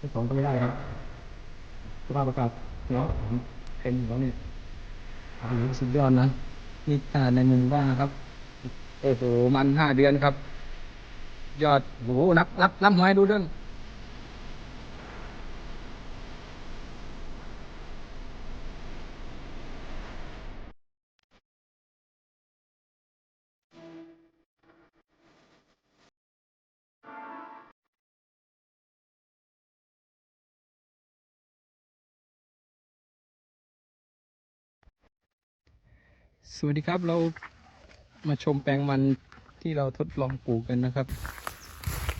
ไม่สองก็ไม่ได้ครับสภาพอากาศเนาะเป็นอยู่แล้วเนี่ยโอ้โหสุดยอดนะนี่ตาในมุมว่างครับโอ้โหมันห้าเดือนครับ ยอดโอ้โหนับนับนับหอยดูเรื่อง สวัสดีครับเรามาชมแปลงมันที่เราทดลองปลูกกันนะครับ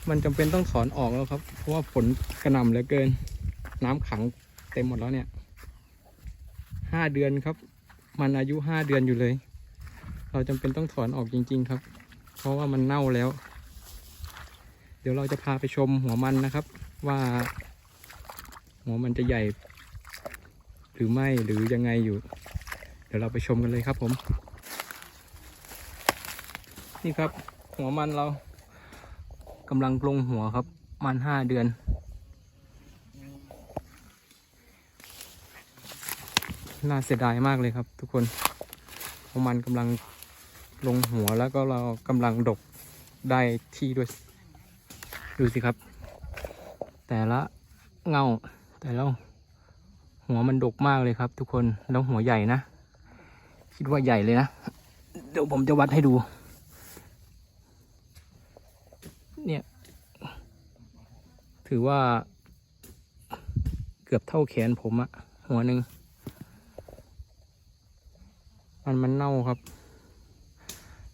มันจำเป็นต้องถอนออกแล้วครับ เพราะว่าฝนกระหน่ำเหลือเกิน น้ำขังเต็มหมดแล้วเนี่ยห้าเดือนครับ มันอายุห้าเดือนอยู่เลย เราจำเป็นต้องถอนออกจริง ๆ ครับ เพราะว่ามันเน่าแล้ว เดี๋ยวเราจะพาไปชมหัวมันนะครับ ว่า หัวมันจะใหญ่ หรือไม่หรือยังไงอยู่ เดี๋ยวเราไปชมกันเลยครับผม นี่ครับ หัวมันเรากำลังลงหัวครับ มันห้าเดือน น่าเสียดายมากเลยครับ ทุกคนหัวมันกำลังลงหัวแล้วก็เรากำลังดกได้ที่ด้วย ดูสิครับ แต่ละเงาแต่ละหัวมันดกมากเลยครับ ทุกคนแล้วหัวใหญ่นะ คิดว่าใหญ่เลยนะ เดี๋ยวผมจะวัดให้ดู เนี่ย ถือว่า เกือบเท่าแขนผมอะหัวหนึ่งมันมันเน่าครับ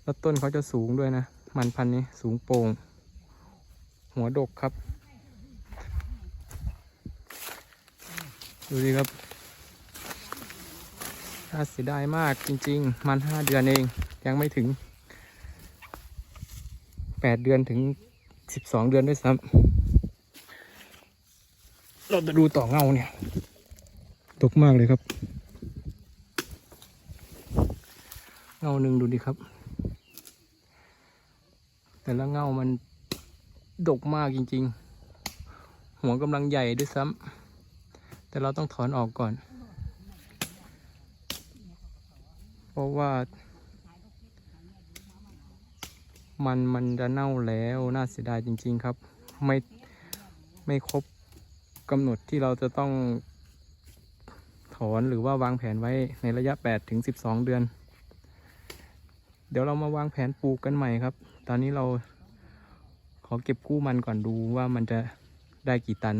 แล้วต้นเขาจะสูงด้วยนะ มันพันนี้สูงโปร่ง หัวดกครับ ดูดิครับาเสียดายมากจริง ๆ มันห้าเดือนเองยังไม่ถึงแปดเดือนถึงสิบสองเดือนด้วยซ้ำเราจะดูต่อเงาเนี่ยตกมากเลยครับ เงาหนึ่งดูดิครับ แต่ละเงามันดกมากจริง ๆ หัวกำลังใหญ่ด้วยซ้ำแต่เราต้องถอนออกก่อน เพ ราะว่า มันมันจะเน่าแล้วน่าเสียดายจริง ๆครับ ไม่ไม่ครบกำหนดที่เราจะต้องถอนหรือว่าวางแผนไว้ในระยะ 8 ถึง 12 เดือน เดี๋ยวเรามาวางแผนปลูกกันใหม่ครับ ตอนนี้เราขอเก็บกู้มันก่อนดูว่ามันจะได้กี่ตัน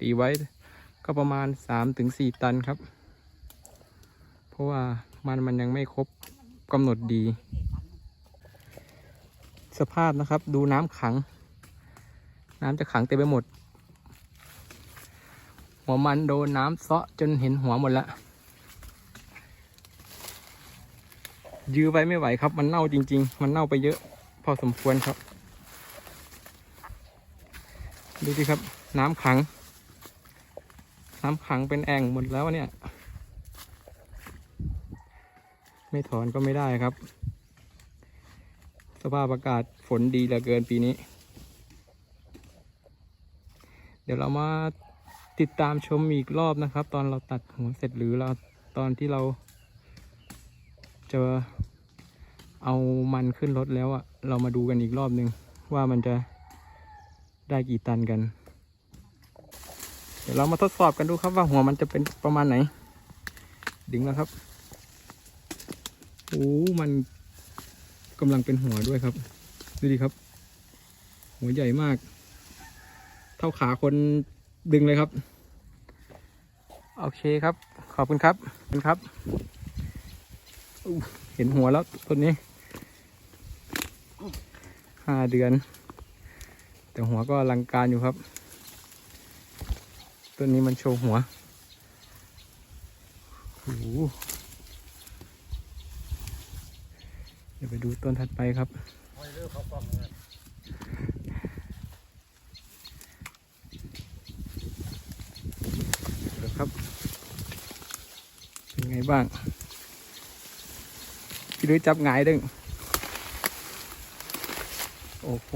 ตีไว้ก็ประมาณ3ถึง4ตันครับ เพราะว่า มันมันยังไม่ครบกำหนดดี สภาพนะครับดูน้ำขัง น้ำจะขังเต็มไปหมด หัวมันโดนน้ำเซาะจนเห็นหัวหมดแล้ยื้อไว้ไม่ไหวครับ มันเน่าจริง ๆ มันเน่าไปเยอะ พอสมควรครับ ดูสิครับ น้ำขัง น้ำขังเป็นแอ่งหมดแล้วเนี่ย ไม่ถอนก็ไม่ได้ครับ สภาพอากาศฝนดีเหลือเกินปีนี้ เดี๋ยวเรามาติดตามชมอีกรอบนะครับ ตอนเราตัดหัวเสร็จหรือเราตอนที่เราจะเอามันขึ้นรถแล้วอะเรามาดูกันอีกรอบหนึ่งว่ามันจะได้กี่ตันกัน เดี๋ยวเรามาทดสอบกันดูครับว่าหัวมันจะเป็นประมาณไหน ดึงแล้วครับ โอ้มันกำลังเป็นหัวด้วยครับ ดูดิครับ หัวใหญ่มาก เท่าขาคนดึงเลยครับ โอเคครับ ขอบคุณครับขอบคุณครับ เห็นหัวแล้วต้นนี้ห้าเดือน แต่หัวก็อลังการอยู่ครับต้นนี้มันโชว์หัวโอ้โห เดี๋ ยวไปดูต้นถัดไปครับเดี๋ยวครับ เป็นไงบ้าง พี่ดุ้ยจับหงายดึง โอ้โห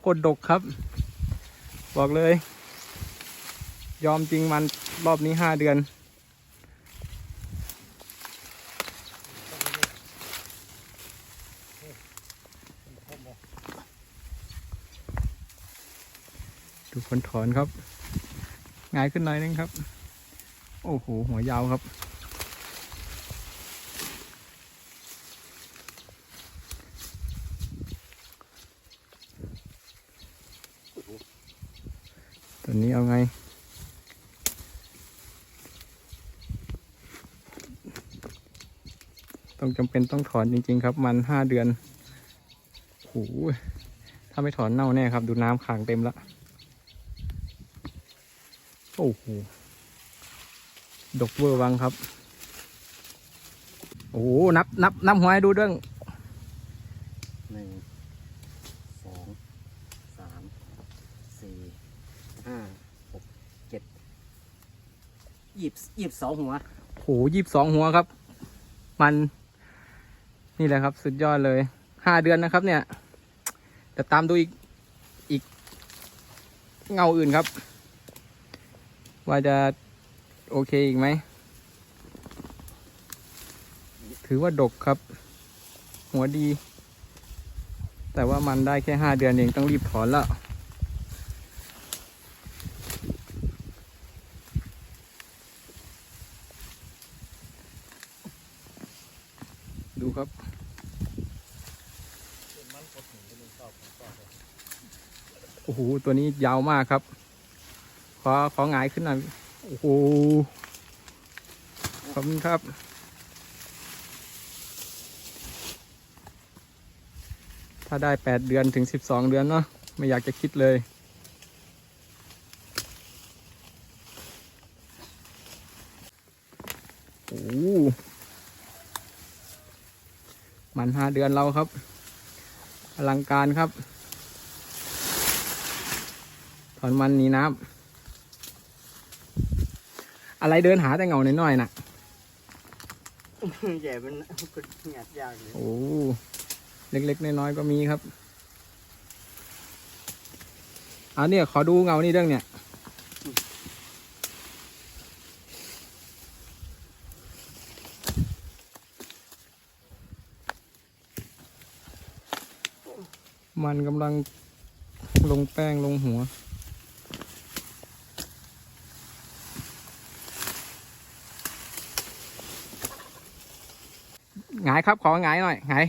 โคตรดกครับ บอกเลย ยอมจริงมันรอบนี้ห้าเดือน ดูคนถอนครับง่ายขึ้นหน่อยนึงครับ โอ้โห หัวยาวครับ ตัวนี้เอาไง ต้องจำเป็นต้องถอนจริง ๆ ครับ มันห้าเดือนโอ้โหถ้าไม่ถอนเน่าแน่ครับ ดูน้ำขังเต็มแล้ว โอ้โห ดกเวอร์วังครับ โอ้โห นับ นับ นับหัวให้ดูเรื่องหนึ่ง สอง สาม สี่ ห้า หก เจ็ดยี่สิบยี่สิบสองหัวโหยี่สิบสองหัวครับ มัน นี่แหละครับ สุดยอดเลย ห้าเดือนนะครับเนี่ยจะตามดูอีก อีก เงาอื่นครับ ว่าจะโอเคอีกไหม ถือว่าดกครับ หัวดี แต่ว่ามันได้แค่ห้าเดือนเองต้องรีบถอนแล้วดูครับ โอ้โห ตัวนี้ยาวมากครับ ขอขอหงายขึ้นหน่อยโอ้โหขอบคุณครับ ถ้าได้แปดเดือนถึงสิบสองเดือนเนาะไม่อยากจะคิดเลยโอ้มันห้าเดือนเราครับ อลังการครับ ถอนมันหนีน้ำ อะไรเดินหาแต่เงาหน่อยๆน่ะใหญ่มันก็งัดยากเลยโอ้เล็กๆน้อยๆก็มีครับอันนี้ขอดูเงานี่เรื่องเนี่ย มันกำลังลงแป้งลงหัว หงายครับ ขอหงายหน่อยหงาย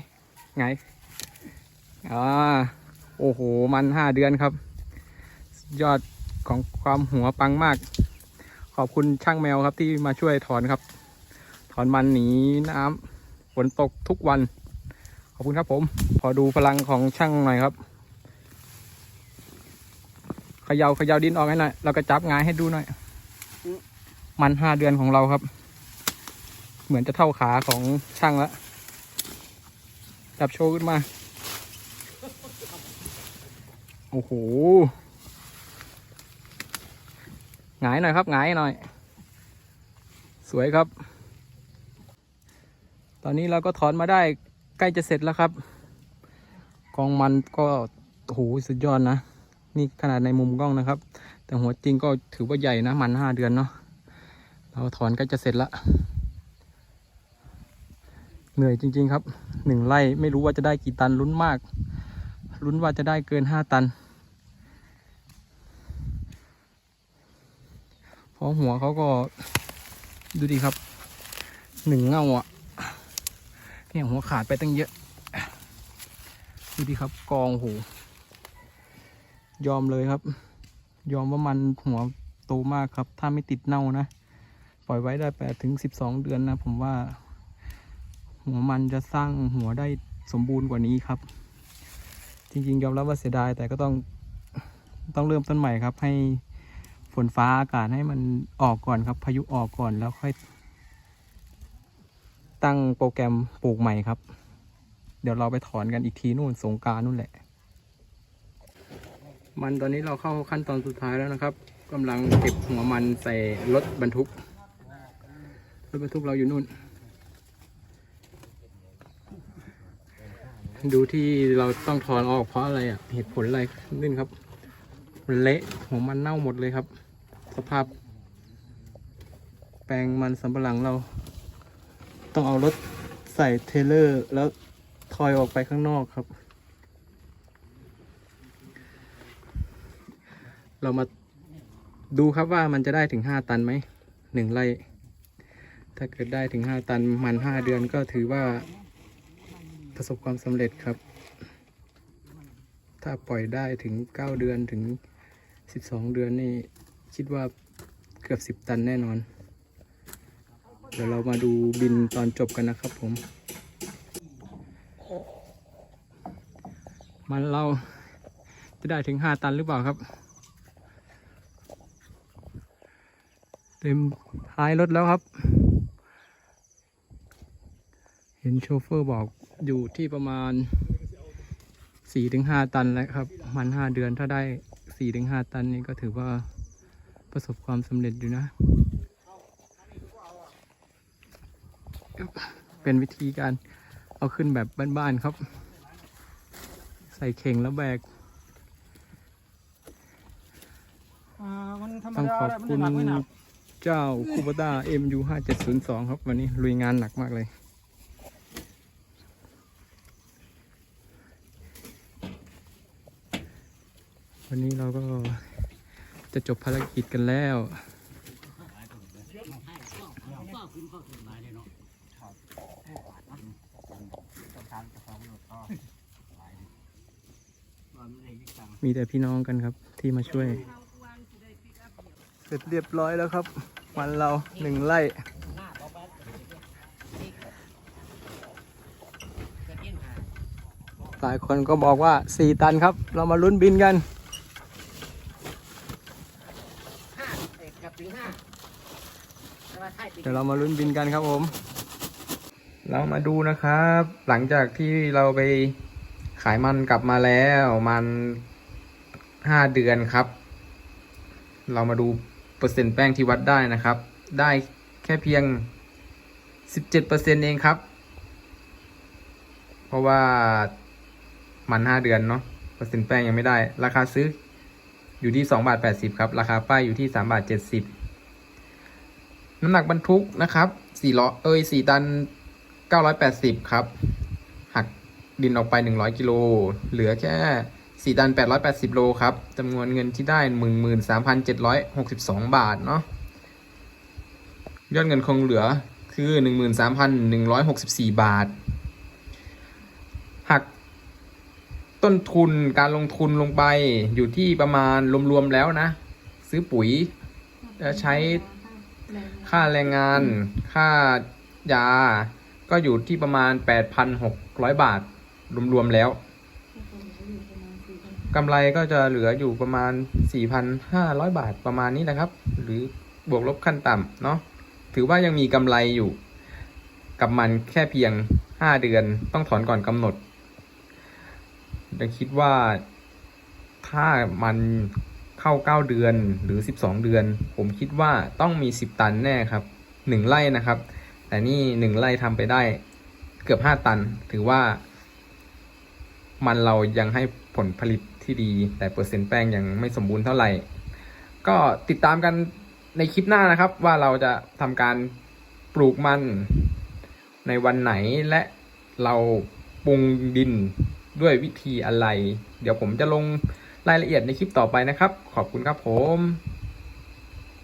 หงายอ่าโอ้โห มันห้าเดือนครับ ยอดของความหัวปังมาก ขอบคุณช่างแมวครับที่มาช่วยถอนครับ ถอนมันหนีน้ำฝนตกทุกวัน ขอบคุณครับผม พอดูพลังของช่างหน่อยครับเขยา่าเขย่าดินออกให้หน่อยเราก็จับงายให้ดูหน่อย มันห้าเดือนของเราครับ เหมือนจะเท่าขาของช่างแล้ว จับโชว์ขึ้นมา โอ้โหหงายหน่อยครับหงายหน่อย สวยครับ ตอนนี้เราก็ถอนมาได้ใกล้จะเสร็จแล้วครับ กองมันก็โอ้โหสุดยอดนะ นี่ขนาดในมุมกล้องนะครับ แต่หัวจริงก็ถือว่าใหญ่นะมันห้าเดือนเนาะเราถอนกล้จะเสร็จแล้ว เหนื่อยจริง ๆ ครับหนึ่งไร่ไม่รู้ว่าจะได้กี่ตันลุ้นมากลุ้นว่าจะได้เกินห้าตันเพราะหัวเขาก็ดูดีครับหนึ่งเงาอะเนี่ยหัวขาดไปตั้งเยอะ ดูดีครับกองโหยอมเลยครับ ยอมว่ามันหัวโตมากครับ ถ้าไม่ติดเน่านะ ปล่อยไว้ได้แปดถึงสิบสองเดือนนะ ผมว่า หัวมันจะสร้างหัวได้สมบูรณ์กว่านี้ครับ จริงๆยอมรับว่าเสียดายแต่ก็ต้องต้องเริ่มต้นใหม่ครับ ให้ฝนฟ้าอากาศให้มันออกก่อนครับ พายุออกก่อนแล้วค่อย ตั้งโปรแกรมปลูกใหม่ครับ เดี๋ยวเราไปถอนกันอีกทีนู่นสงการนู่นแหละ มันตอนนี้เราเข้าขั้นตอนสุดท้ายแล้วนะครับกำลังเก็บหัวมันใส่รถบรรทุกรถบรรทุกเราอยู่นู่น ดูที่เราต้องถอนออกเพราะอะไรอะเหตุผลอะไรนี่ครับมันเละหัวมันเน่าหมดเลยครับ สภาพ แปลงมันสำปะหลังเรา ต้องเอารถใส่เทเลอร์ แล้วทอยออกไปข้างนอกครับ เรามาดูครับว่ามันจะได้ถึงห้าตันไหมหนึ่งไร่ถ้าเกิดได้ถึงห้าตันมันห้าเดือนก็ถือว่า ประสบความสำเร็จครับ ถ้าปล่อยได้ถึงเก้าเดือนถึงสิบสองเดือนนี่ คิดว่าเกือบสิบตันแน่นอน เดี๋ยวเรามาดูบินตอนจบกันนะครับผม มันเราจะได้ถึงห้าตันหรือเปล่าครับ เต็มท้ายรถแล้วครับ เห็นโชเฟอร์บอก อยู่ที่ประมาณสี่ถึงห้าตันแล้วครับมันห้าเดือนถ้าได้สี่ถึงห้าตันนี่ก็ถือว่าประสบความสำเร็จอยู่นะ เป็นวิธีการเอาขึ้นแบบบ้านๆครับ ใส่เข่งแล้วแบกอ่ามันธรรมต้องดาขอบแหละมันคุจะณหนักไม่หนักเจ้าคูบต้า MU ห้าเจ็ดศูนย์สองครับ วันนี้ลุยงานหนักมากเลย วันนี้เราก็จะจบภารกิจกันแล้ว มีแต่พี่น้องกันครับที่มาช่วย เสร็จเรียบร้อยแล้วครับ มันเราหนึ่งไร่หลายคนก็บอกว่าสี่ตันครับ เรามาลุ้นบินกัน ห้าเอ็ดกับถึงห้าแต่ว่าถ้าติด เรามาลุ้นบินกันครับผม เรามาดูนะครับ หลังจากที่เราไปขายมันกลับมาแล้วมันห้าเดือนครับ เรามาดูเปอร์เซ็นต์แป้งที่วัดได้นะครับ ได้แค่เพียงสิบเจ็ดเปอร์เซ็นเองครับ เพราะว่ามันห้าเดือนเนาะเปอร์เซ็นต์แป้งยังไม่ได้ ราคาซื้ออยู่ที่สองบาทแปดสิบครับ ราคาป้ายอยู่ที่สามบาทเจ็ดสิบ น้ำหนักบรรทุกนะครับสี่ล้อเอ้ยสี่ตันเก้าร้อยแปดสิบครับ หักดินออกไปหนึ่งร้อยกิโล เหลือแค่สี่ตันแปดร้อยแปดสิบโลครับจำนวนเงินที่ได้หมื่นหมื่นสามพันเจ็ดร้อยหกสิบสองบาทเนาะยอดเงินคงเหลือคือหนึ่งหมื่นสามพันหนึ่งร้อยหกสิบสี่บาท หักต้นทุนการลงทุนลงไปอยู่ที่ประมาณรวมๆแล้วนะ ซื้อปุ๋ยจะใช้ ค่าแรงงาน ค่ายา ก็อยู่ที่ประมาณ 8,600 บาท รวมๆแล้ว กำไรก็จะเหลืออยู่ประมาณ 4,500 บาทประมาณนี้นะครับ หรือบวกลบขั้นต่ำเนาะ ถือว่ายังมีกำไรอยู่ กับมันแค่เพียง 5 เดือนต้องถอนก่อนกำหนดยังคิดว่าถ้ามัน เข้า 9 เดือนหรือ 12 เดือน ผมคิดว่าต้องมี 10 ตันแน่ครับ 1ไร่นะครับ แต่นี่ 1ไร่ทำไปได้เกือบ 5 ตัน ถือว่า มันเรายังให้ผลผลิตที่ดี แต่เปอร์เซ็นต์แป้งยังไม่สมบูรณ์เท่าไหร่ ก็ติดตามกันในคลิปหน้านะครับ ว่าเราจะทำการปลูกมันในวันไหนและเราปรุงดินด้วยวิธีอะไร เดี๋ยวผมจะลง รายละเอียดในคลิปต่อไปนะครับ ขอบคุณครับผม